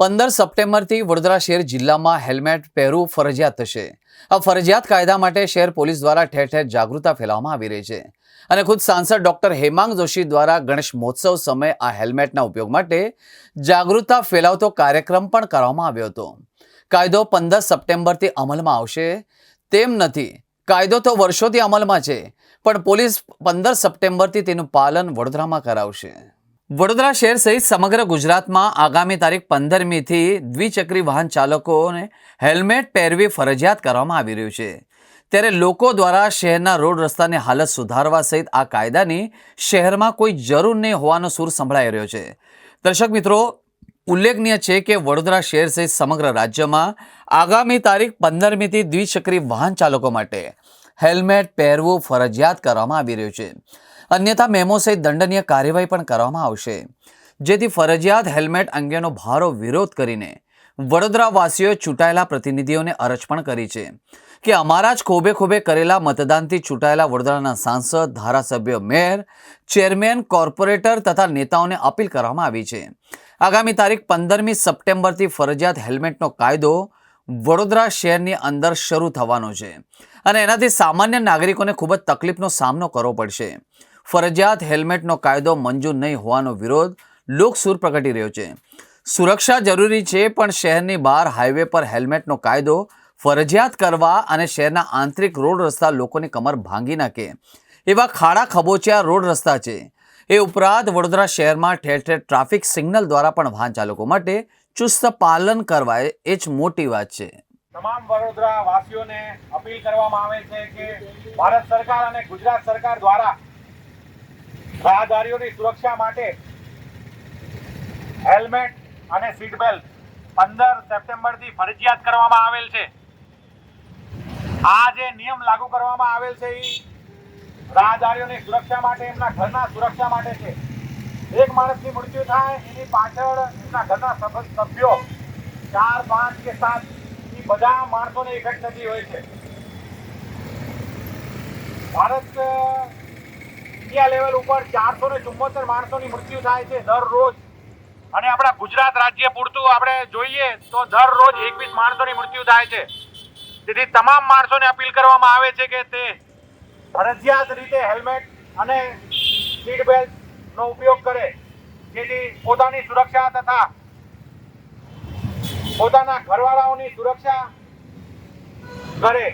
પંદર સપ્ટેમ્બરથી વડોદરા શહેર જિલ્લામાં હેલ્મેટ પહેરવું ફરજિયાત થશે આ ફરજિયાત કાયદા માટે શહેર પોલીસ દ્વારા ઠેર ઠેર જાગૃતતા ફેલાવવામાં આવી રહી છે. અને ખુદ સાંસદ ડોક્ટર હેમાંગ જોશી દ્વારા ગણેશ મહોત્સવ સમયે આ હેલ્મેટના ઉપયોગ માટે જાગૃતતા ફેલાવતો કાર્યક્રમ પણ કરવામાં આવ્યો હતો. કાયદો પંદર સપ્ટેમ્બરથી અમલમાં આવશે. તેમ નથી. કાયદો તો વર્ષોથી અમલમાં છે, પણ પોલીસ પંદર સપ્ટેમ્બરથી તેનું પાલન વડોદરામાં કરાવશે. વડોદરા શહેર સહિત સમગ્ર ગુજરાતમાં આગામી તારીખ પંદરમીથી દ્વિચક્રી વાહન ચાલકોને હેલ્મેટ પહેરવી ફરજિયાત કરવામાં આવી રહ્યું છે. ત્યારે લોકો દ્વારા શહેરના રોડ રસ્તાની હાલત સુધારવા સહિત આ કાયદાની શહેરમાં કોઈ જરૂર નહીં હોવાનો સૂર સંભળાઈ રહ્યો છે. દર્શક મિત્રો, ઉલ્લેખનીય છે કે વડોદરા શહેર સહિત સમગ્ર રાજ્યમાં આગામી તારીખ પંદરમીથી દ્વિચક્રી વાહન ચાલકો માટે હેલ્મેટ પહેરવું ફરજિયાત કરવામાં આવી રહ્યું છે. અન્યથા મેમો સહિત દંડનીય કાર્યવાહી પણ કરવામાં આવશે. જેથી ફરજિયાત હેલ્મેટ અંગેનો ભારો વિરોધ કરીને વડોદરાવાસીઓએ ચૂંટાયેલા પ્રતિનિધિઓને અરજ પણ કરી છે કે અમારા જ ખોબે ખોબે કરેલા મતદાનથી ચૂંટાયેલા વડોદરાના સાંસદ, ધારાસભ્ય, મેયર, ચેરમેન, કોર્પોરેટર તથા નેતાઓને અપીલ કરવામાં આવી છે. આગામી તારીખ પંદરમી સપ્ટેમ્બરથી ફરજિયાત હેલ્મેટનો કાયદો વડોદરા શહેરની અંદર શરૂ થવાનો છે અને એનાથી સામાન્ય નાગરિકોને ખૂબ જ તકલીફનો સામનો કરવો પડશે. ફરજિયાત હેલ્મેટનો કાયદો મંજૂર નહીં હોવાનો વિરોધ લોકસૂર પ્રગટી રહ્યો છે. સુરક્ષા જરૂરી છે, પણ શહેરની બહાર હાઈવે પર હેલ્મેટનો કાયદો ફરજિયાત કરવા અને શહેરના આંતરિક રોડ રસ્તા લોકોની કમર ભાંગી નાખે. એવા ખાડા ખબોચિયા રોડ રસ્તા છે. એ ઉપરાંત વડોદરા શહેરમાં ઠેર ઠેર ટ્રાફિક સિગ્નલ દ્વારા પણ વાહન ચાલકો માટે ચુસ્ત પાલન કરવા એ જ મોટી વાત છે. તમામ વડોદરા વાસીઓને અપીલ કરવામાં આવે છે કે ભારત સરકાર અને ગુજરાત સરકાર દ્વારા રાહદારીઓની સુરક્ષા માટે હેલ્મેટ અને સીટ બેલ્ટ પંદર સપ્ટેમ્બરથી ફરજિયાત કરવામાં આવેલ છે. આ જે નિયમ લાગુ કરવામાં આવેલ છે એ રાહદારીઓની સુરક્ષા માટે, એમના ઘરના સુરક્ષા માટે છે. એક માણસની મૃત્યુ થાય, એની પાછળ એમના ઘરના સભ- સભ્યો ચાર, પાંચ કે સાત એ બધા માણસોને ઇફેક્ટ થતી હોય છે. ભારત ઇન્ડિયા લેવલ ઉપર ચારસો ને ચુમ્મોતેર માણસોની મૃત્યુ થાય છે દરરોજ અને આપણા ગુજરાત રાજ્ય પૂરતું આપણે જોઈએ તો દરરોજ એકવીસ માણસોની મૃત્યુ થાય છે. તેથી તમામ માણસોને અપીલ કરવામાં આવે છે કે તે ફરજિયાત રીતે હેલ્મેટ અને સીટ બેલ્ટનો ઉપયોગ કરે. જેથી પોતાની સુરક્ષા તથા પોતાના ઘરવાળાઓની સુરક્ષા કરે.